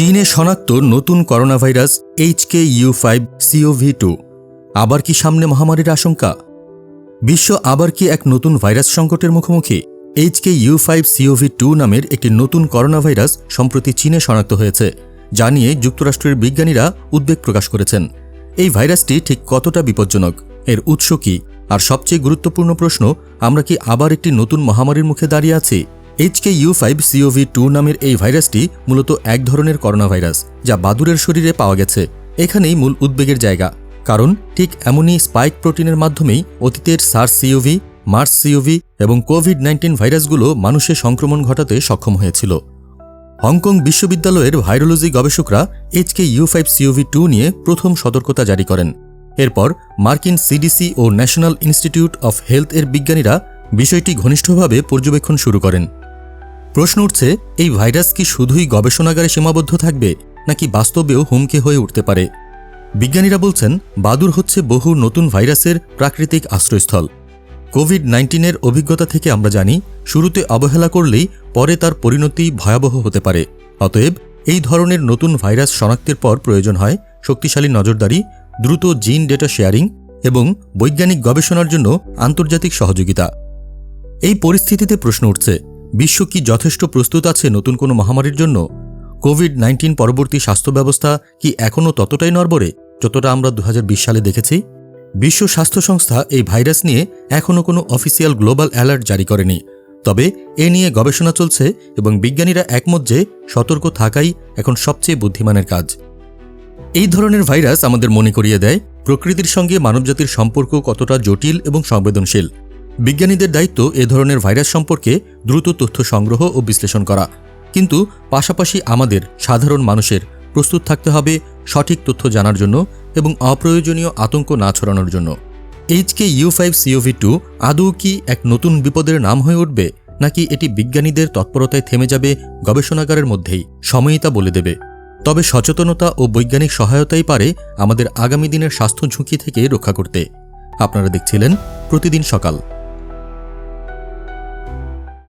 চীনে শনাক্ত নতুন corona virus HK U five CoV two. আবার কি সামনে মহামারীর আশঙ্কা? বিশ্ব আবার কি এক নতুন ভাইরাস সংকটের মুখোমুখি? HK U five CoV two নামের একটি নতুন করোনা ভাইরাস সম্প্রতি চীনে শনাক্ত হয়েছে, যা নিয়ে যুক্তরাষ্ট্রের বিজ্ঞানীরা উদ্বেগ প্রকাশ করেছেন। এই ভাইরাসটি ঠিক কতটা বিপজ্জনক? এর উৎস কি? আর সবচেয়ে গুরুত্বপূর্ণ প্রশ্ন, আমরা কি আবার একটি নতুন মহামারীর মুখে দাঁড়িয়ে আছি? HK U five CoV two নামের এই ভাইরাসটি মূলত এক ধরনের করোনা ভাইরাস যা বাদুরের শরীরে পাওয়া গেছে। এখানেই মূল উদ্বেগের জায়গা, কারণ ঠিক এমনই স্পাইক প্রোটিনের মাধ্যমেই অতীতের সার্স সিওভি মার্স সিওভি এবং কোভিড নাইন্টিন ভাইরাসগুলো মানুষের সংক্রমণ ঘটাতে সক্ষম হয়েছিল। হংকং বিশ্ববিদ্যালয়ের ভাইরোলজি গবেষকরা HK U five CoV two নিয়ে প্রথম সতর্কতা জারি করেন। এরপর মার্কিন সিডিসি ও ন্যাশনাল ইনস্টিটিউট অফ হেলথ এর বিজ্ঞানীরা বিষয়টি ঘনিষ্ঠভাবে পর্যবেক্ষণ শুরু করেন। প্রশ্ন উঠছে, এই ভাইরাস কি শুধুই গবেষণাগারে সীমাবদ্ধ থাকবে, নাকি বাস্তবেও হুমকি হয়ে উঠতে পারে? বিজ্ঞানীরা বলছেন, বাদুর হচ্ছে বহু নতুন ভাইরাসের প্রাকৃতিক আশ্রয়স্থল। কোভিড নাইন্টিনের অভিজ্ঞতা থেকে আমরা জানি, শুরুতে অবহেলা করলেই পরে তার পরিণতি ভয়াবহ হতে পারে। অতএব, এই ধরনের নতুন ভাইরাস শনাক্তের পর প্রয়োজন হয় শক্তিশালী নজরদারি, দ্রুত জিন ডেটা শেয়ারিং এবং বৈজ্ঞানিক গবেষণার জন্য আন্তর্জাতিক সহযোগিতা। এই পরিস্থিতিতে প্রশ্ন উঠছে বিশ্ব কি যথেষ্ট প্রস্তুত আছে নতুন কোনো মহামারীর জন্য? কোভিড নাইন্টিন পরবর্তী স্বাস্থ্য ব্যবস্থা কি এখনও ততটাই নড়বড়ে যতটা আমরা দু হাজার বিশ সালে দেখেছি? বিশ্ব স্বাস্থ্য সংস্থা এই ভাইরাস নিয়ে এখনও কোনো অফিসিয়াল গ্লোবাল অ্যালার্ট জারি করেনি। তবে এ নিয়ে গবেষণা চলছে এবং বিজ্ঞানীরা একমত যে সতর্ক থাকাই এখন সবচেয়ে বুদ্ধিমানের কাজ। এই ধরনের ভাইরাস আমাদের মনে করিয়ে দেয় প্রকৃতির সঙ্গে মানবজাতির সম্পর্ক কতটা জটিল এবং সংবেদনশীল। বিজ্ঞানীদের দায়িত্ব এ ধরনের ভাইরাস সম্পর্কে দ্রুত তথ্য সংগ্রহ ও বিশ্লেষণ করা। কিন্তু পাশাপাশি আমাদের সাধারণ মানুষের প্রস্তুত থাকতে হবে সঠিক তথ্য জানার জন্য এবং অপ্রয়োজনীয় আতঙ্ক না ছড়ানোর জন্য। HK U five CoV two আদৌ কি এক নতুন বিপদের নাম হয়ে উঠবে, নাকি এটি বিজ্ঞানীদের তৎপরতায় থেমে যাবে গবেষণাগারের মধ্যেই? সময়ই তা বলে দেবে। তবে সচেতনতা ও বৈজ্ঞানিক সহায়তাই পারে আমাদের আগামী দিনের স্বাস্থ্য ঝুঁকি থেকে রক্ষা করতে। আপনারা দেখছিলেন প্রতিদিন সকাল।